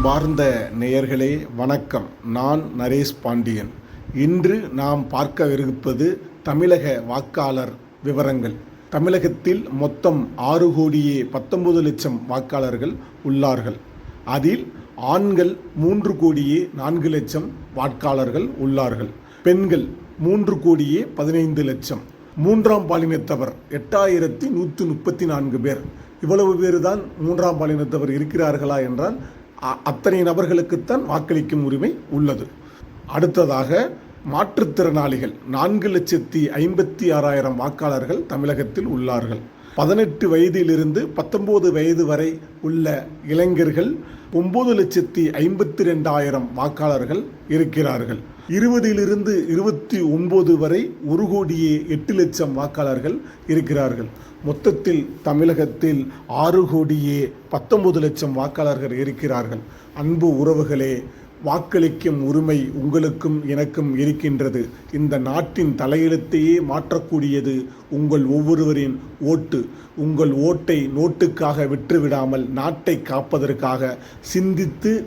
அன்பார்ந்த நேயர்களே வணக்கம். நான் நரேஷ் பாண்டியன். இன்று நாம் பார்க்கவிருப்பது தமிழக வாக்காளர் விவரங்கள். தமிழகத்தில் மொத்தம் ஆறு கோடியே பத்தொன்பது லட்சம் வாக்காளர்கள் உள்ளார்கள். அதில் ஆண்கள் மூன்று கோடியே நான்கு லட்சம் வாக்காளர்கள் உள்ளார்கள். பெண்கள் மூன்று கோடியே பதினைந்து லட்சம். மூன்றாம் பாலினத்தவர் எட்டாயிரத்தி நூற்று முப்பத்தி நான்கு பேர். இவ்வளவு பேர் தான் மூன்றாம் பாலினத்தவர் இருக்கிறார்களா என்றால் அத்தனை நபர்களுக்குத்தான் வாக்களிக்கும் உரிமை உள்ளது. அடுத்ததாக மாற்றுத்திறனாளிகள் நான்கு லட்சத்தி ஐம்பத்தி ஆறாயிரம் வாக்காளர்கள் தமிழகத்தில் உள்ளார்கள். பதினெட்டு வயதிலிருந்து பத்தொம்போது வயது வரை உள்ள இளைஞர்கள் ஒம்பது லட்சத்தி ஐம்பத்தி ரெண்டாயிரம் வாக்காளர்கள் இருக்கிறார்கள். இருபதிலிருந்து இருபத்தி ஒம்பது வரை ஒரு கோடியே எட்டு லட்சம் வாக்காளர்கள் இருக்கிறார்கள். மொத்தத்தில் தமிழகத்தில் ஆறு கோடியே பத்தொம்பது லட்சம் வாக்காளர்கள் இருக்கிறார்கள். அன்பு உறவுகளே வாக்களிக்கும் உரிமை உங்களுக்கும் எனக்கும் இருக்கின்றது. இந்த நாட்டின் தலையெழுத்தையே மாற்றக்கூடியது உங்கள் ஒவ்வொருவரின் ஓட்டு. உங்கள் ஓட்டை நோட்டுக்காக விற்றுவிடாமல் நாட்டை காப்பதற்காக சிந்தித்து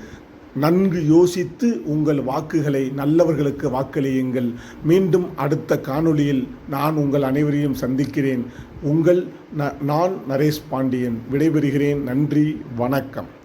நன்கு யோசித்து உங்கள் வாக்குகளை நல்லவர்களுக்கு வாக்களியுங்கள். மீண்டும் அடுத்த காணொளியில் நான் உங்கள் அனைவரையும் சந்திக்கிறேன். உங்கள் ந- நான் நரேஷ் பாண்டியன். விடைபெறுகிறேன். நன்றி. வணக்கம்.